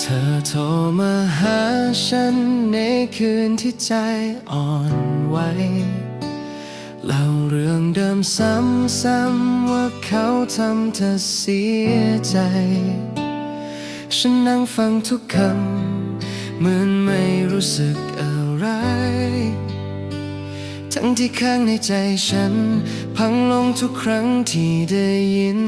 ธอโทรมาหาฉันในคืนที่ใจอ่อนไหวเล่าเรื่องเดิมซ้ำๆว่าเขาทำเธอเสียใจ ฉันนั่งฟังทุกคำเหมือนไม่รู้สึกอะไร ทั้งที่ข้างในใจฉัน พังลงทุกครั้งที่ได้ยิน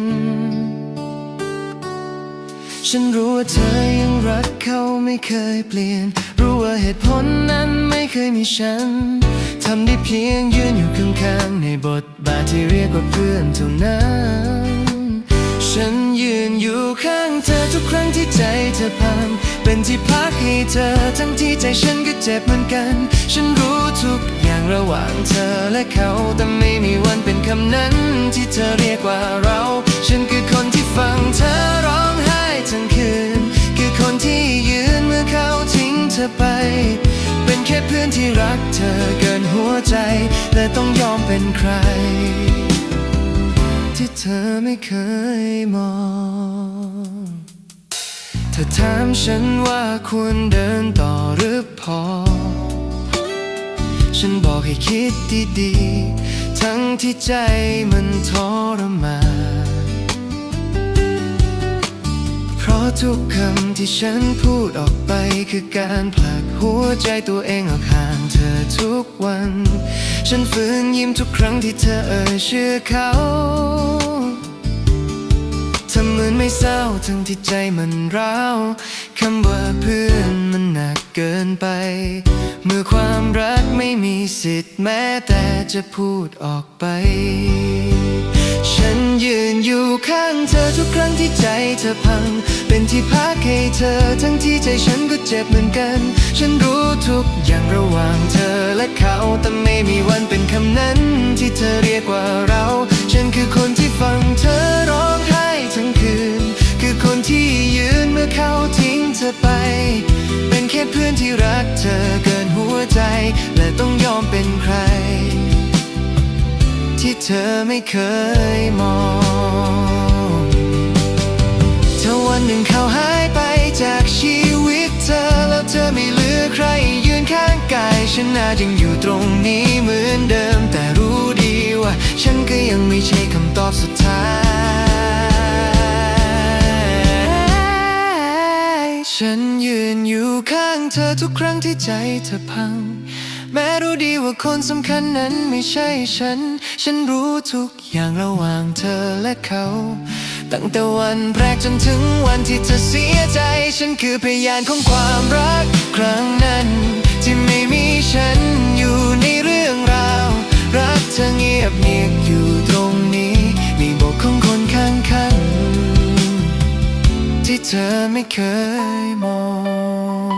ฉันรู้ว่าเธอยังรักเขาไม่เคยเปลี่ยน รู้ว่าเหตุผลนั้นไม่เคยมีฉัน ทำได้เพียงยืนอยู่ข้างๆ ในบทบาทที่เรียกว่าเพื่อนเท่านั้น ฉันยืนอยู่ข้างเธอทุกครั้งที่ใจเธอพัง เป็นที่พักให้เธอทั้งที่ใจฉันก็เจ็บเหมือนกัน ฉันรู้ทุกอย่างระหว่างเธอและเขา แต่ไม่มีวันเป็นคำนั้นที่เธอเรียกว่าเรา ฉัน อไป เป็นแค่เพื่อนที่รักเธอเกินหัวใจและต้องยอมเป็นใคร ที่เธอไม่เคยมองเธอถามฉันว่าควรเดินต่อหรือพอ ฉันบอกให้คิดดีๆ ทั้งที่ใจมันทรมานะทุกคำที่ฉันพูดออกไปคือการผลักหัวใจตัวเองออกห่างเธอทุกวัน ฉันฝืนยิ้มทุกครั้งที่เธอเอ่ยชื่อเขาทำเหมือนไม่เศร้าทั้งที่ใจมันร้าวคำว่าเพื่อนมันหนักเกินไป เมื่อความรักไม่มีสิทธิ์แม้แต่จะพูดออกไป ฉันยืน ที่ใจเธอพัง เป็นที่พักให้เธอ ทั้งที่ใจฉันก็เจ็บเหมือนกัน ฉันรู้ทุกอย่างระหว่างเธอและเขา แต่ไม่มีวันเป็นคำนั้น ที่เธอเรียกว่าเรา ฉันคือคนที่ฟังเธอร้องไห้ทั้งคืน คือคนที่ยืนเมื่อเขาทิ้งเธอไป เป็นแค่เพื่อนที่รักเธอเกินหัวใจ และต้องยอมเป็นใคร ที่เธอไม่เคยมอง วันหนึ่งเขาหายไปจากชีวิตเธอ แล้วเธอไม่เหลือใครยืนข้างกาย ฉันอาจยังอยู่ตรงนี้เหมือนเดิม แต่รู้ดีว่า ฉันก็ยังไม่ใช่คำตอบสุดท้าย ฉันยืนอยู่ข้างเธอทุกครั้งที่ใจเธอพัง แม้รู้ดีว่าคนสำคัญนั้นไม่ใช่ฉัน ฉันรู้ทุกอย่างระหว่างเธอและเขา ตั้งแต่วันแรกจนถึงวันที่เธอเสียใจ ฉันคือพยานของความรักครั้งนั้น ที่ไม่มีฉันอยู่ในเรื่องราว รักเธอเงียบเงียบอยู่ตรงนี้มีบอกของคนข้างข้างที่เธอไม่เคยมอง